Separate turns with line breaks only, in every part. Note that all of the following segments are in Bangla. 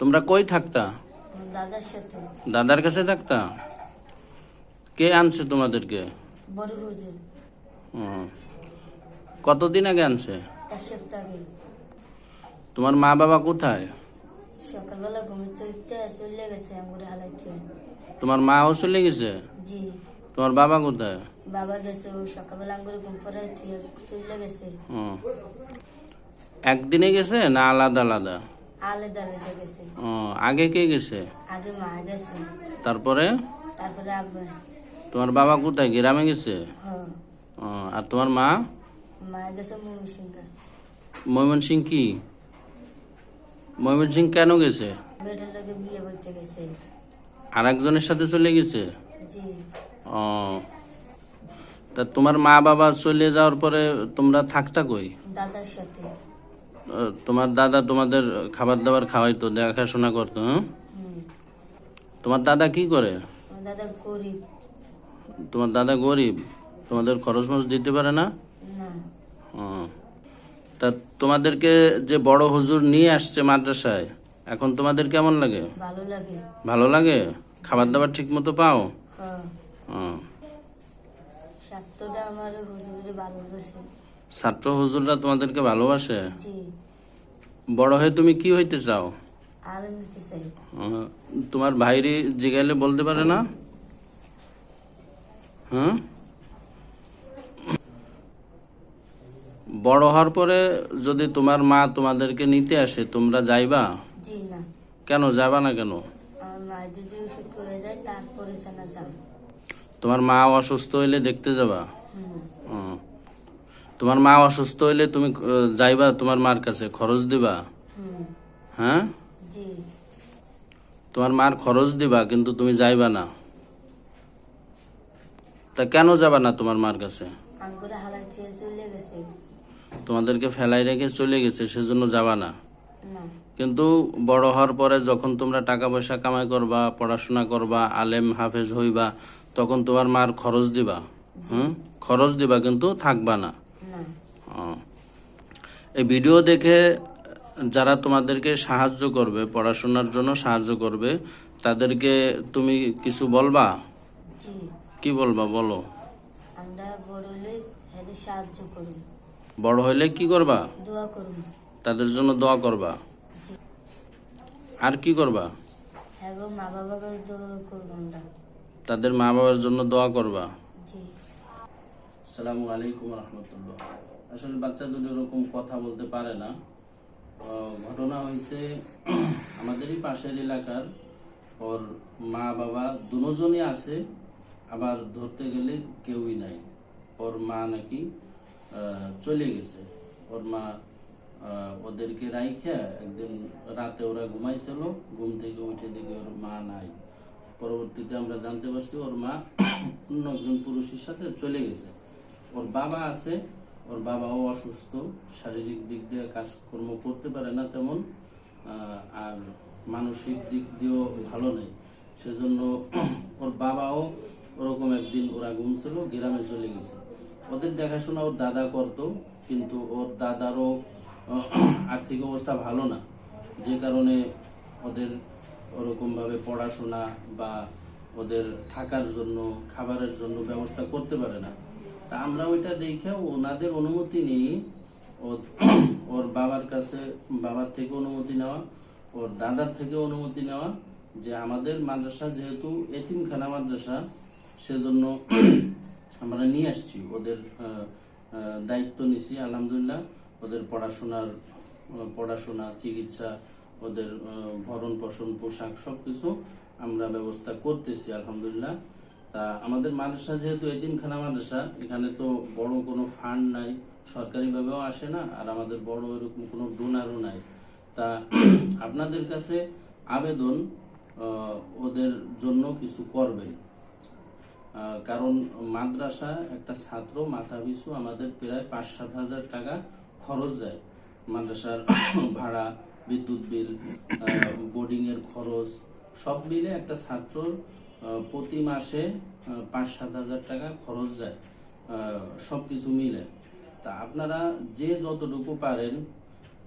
তোমরা কই থাকতা?
দাদার সাথে।
দাদার কাছে থাকতা? কে আনছে তোমাদেরকে?
বড় হুজুর।
হুম। কতদিন আগে আনছে?
এক সপ্তাহ আগে।
তোমার মা বাবা কোথায়?
সকালবেলা ঘুমিতে উঠতে চলে গেছে হালাইছে
তোমার মাও চলে গেছে?
জি।
তোমার বাবা কোথায়?
বাবা গেছে সকালবেলা আঙ্গুরে ঘুম পরে চলে গেছে।
হুম। একদিনে গেছে না আলাদা আলাদা?
আলাদা আলাদা গেছে।
ও, আগে কে গেছে?
আগে মা গেছে।
তারপরে?
তারপরে আব্বা।
তোমার বাবা কোথায়? গ্রামে গেছে? ও, আর তোমার মা?
গেছে
ময়মন সিং কি? ময়মন সিং কেন গেছে?
বেটার লোকে বিয়ে করতে গেছে।
আর একজনের সাথে চলে গেছে?
জি।
ও তা তোমার মা বাবা চলে যাওয়ার পরে তোমরা থাকতা কই?
দাদার সাথে।
তোমার দাদা তোমাদের খাবার দাবার খাওয়াইতো দেখাশোনা করতো হ্যাঁ? তোমার দাদা কি করে? তোমার দাদা গরিব? তোমাদের খরচ মরচ দিতে পারে না? তা তোমাদেরকে যে বড় হুজুর নিয়ে আসছে মাদ্রাসায় এখন তোমাদের কেমন লাগে?
ভালো লাগে।
খাবার দাবার ঠিক মতো পাও
হ
ছাত্র হুজুররা তোমাদেরকে ভালোবাসে? বড় হয়ে তুমি কি হইতে চাও? তোমার ভাইরি জিগাইলে বলতে পারে না? হ্যাঁ? বড় হওয়ার পরে যদি তোমার মা তোমাদেরকে নিতে আসে তোমরা যাইবা? কেন যাবা না কেন? তোমার মা অসুস্থ হইলে দেখতে যাবা। তোমার মা অসুস্থ হইলে তুমি যাইবা তোমার মার কাছে খরচ দিবা। হ্যাঁ? তোমার মার খরচ দিবা কিন্তু তুমি যাইবা না। তা কেন যাবা না তোমার মার কাছে? তোমাদেরকে ফেলাই রেখে চলে গেছে সেজন্য যাবা না। কিন্তু বড় হওয়ার পরে যখন তোমরা টাকা পয়সা কামাই করবা পড়াশোনা করবা আলেম হাফেজ হইবা তখন তোমার মার খরচ দিবা। হুম? খরচ দিবা কিন্তু থাকবা না। এই ভিডিও দেখে যারা তোমাদেরকে সাহায্য করবে পড়াশোনার জন্য সাহায্য করবে তাদেরকে তুমি কিছু বলবা? কি বলবা বলো?
বড়
হইলে কি করবা? তাদের জন্য দোয়া করবা? আর কি করবা?
হ্যাঁ
তাদের মা বাবার জন্য দোয়া করবা? সালামু আলাইকুম রহমতুল্লাহ। আসলে বাচ্চা দুটো এরকম কথা বলতে পারে না। ঘটনা হয়েছে আমাদেরই পাশের এলাকার। ওর মা, বাবা দুজনই আছে, আবার ধরতে গেলে কেউই নাই। ওর মা নাকি চলে গেছে। ওর মা ওদেরকে রাইখা একদিন রাতে ওরা ঘুমাইছিল, ঘুম থেকে উঠে দেখে ওর মা নাই। পরবর্তীতে আমরা জানতে পারছি ওর মা অন্য একজন পুরুষের সাথে চলে গেছে। ওর বাবা আছে ওর বাবাও অসুস্থ, শারীরিক দিক দিয়ে কাজকর্ম করতে পারে না তেমন আর মানসিক দিক দিয়েও ভালো নেই। সেজন্য ওর বাবাও ওরকম একদিন ওরা ঘুমছিল, গ্রামে চলে গেছে। ওদের দেখাশোনা ওর দাদা করতো, কিন্তু ওর দাদারও, আর্থিক অবস্থা ভালো না। যে কারণে ওদের ওরকমভাবে পড়াশোনা বা ওদের থাকার জন্য, খাবারের জন্য ব্যবস্থা করতে পারে না। তা আমরা ওইটা দেখে ওনাদের অনুমতি ও- ওর বাবার কাছে, বাবার থেকে অনুমতি নেওয়া, ওর দাদার থেকে অনুমতি নেওয়া যে আমাদের মাদ্রাসা যেহেতু এতিমখানা মাদ্রাসা, সেজন্য আমরা নিয়ে আসছি। ওদের দায়িত্ব নিছি, আলহামদুলিল্লাহ। ওদের পড়াশোনার, পড়াশোনা, চিকিৎসা, ওদের ভরণ পোষণ পোশাক সবকিছু আমরা ব্যবস্থা করতেছি, আলহামদুলিল্লাহ। তা আমাদের মাদ্রাসা যেহেতু এতিমখানা মাদ্রাসা, এখানে তো বড় কোনো ফান্ড নাই, সরকারিভাবেও আসে না, আর আমাদের বড় এরকম কোনো ডোনারও নাই। তা আপনাদের কাছে আবেদন ওদের জন্য কিছু করবেন। কারণ মাদ্রাসা একটা ছাত্র, মাথা পিছু আমাদের প্রায় পাঁচ সাত হাজার টাকা খরচ যায়। মাদ্রাসার ভাড়া, বিদ্যুৎ বিল বোর্ডিং এর খরচ, সব মিলে একটা ছাত্রর প্রতি মাসে পাঁচ সাত হাজার টাকা খরচ যায় সব কিছু মিলে। তা আপনারা যে যতটুকু পারেন,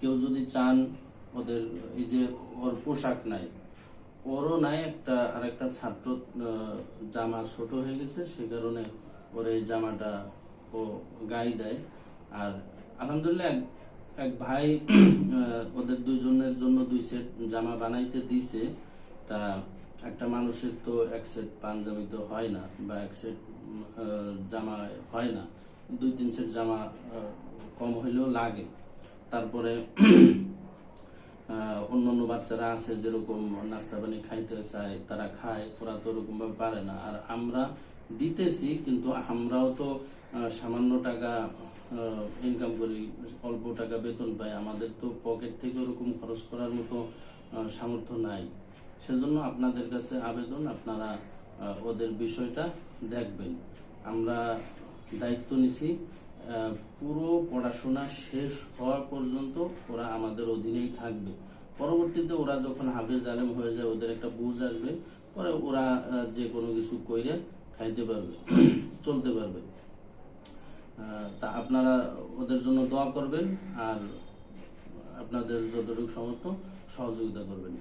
কেউ যদি চান ওদের এই যে ওর পোশাক নাই, ওরও নাই একটা আর একটা ছাত্র জামা ছোট হয়ে গেছে, সে কারণে ওর এই জামাটা ও গায়ে দেয়। আর আলহামদুলিল্লাহ এক- ভাই ওদের দুজনের জন্য দুই সেট জামা বানাইতে দিছে। তা একটা মানুষের তো এক সেট পাঞ্জাবি তো হয় না বা এক সেট জামা হয় না। দুই, তিন সেট জামা কম হইলেও লাগে। তারপরে অন্য অন্য বাচ্চারা আছে যেরকম নাস্তা পানি খাইতে চায়, তারা খায়, ওরা তো ওরকম ভাবে পারে না। আর আমরা দিতেছি, কিন্তু আমরাও তো সামান্য টাকা ইনকাম করি, অল্প টাকা বেতন পাই। আমাদের তো পকেট থেকে ওরকম খরচ করার মতো সামর্থ্য নাই। সেজন্য আপনাদের কাছে আবেদন, আপনারা ওদের বিষয়টা দেখবেন। আমরা দায়িত্ব নিছি পুরো পড়াশোনা শেষ হওয়া পর্যন্ত ওরা আমাদের অধীনেই থাকবে। পরবর্তীতে ওরা যখন হাফেজ আলেম হয়ে যায়, ওদের একটা বুঝ আসবে, পরে ওরা যে কোনো কিছু কইরে খাইতে পারবে, চলতে পারবে। তা আপনারা ওদের জন্য দোয়া করবেন আর আপনাদের যতটুকু সমর্থ সহযোগিতা করবেন।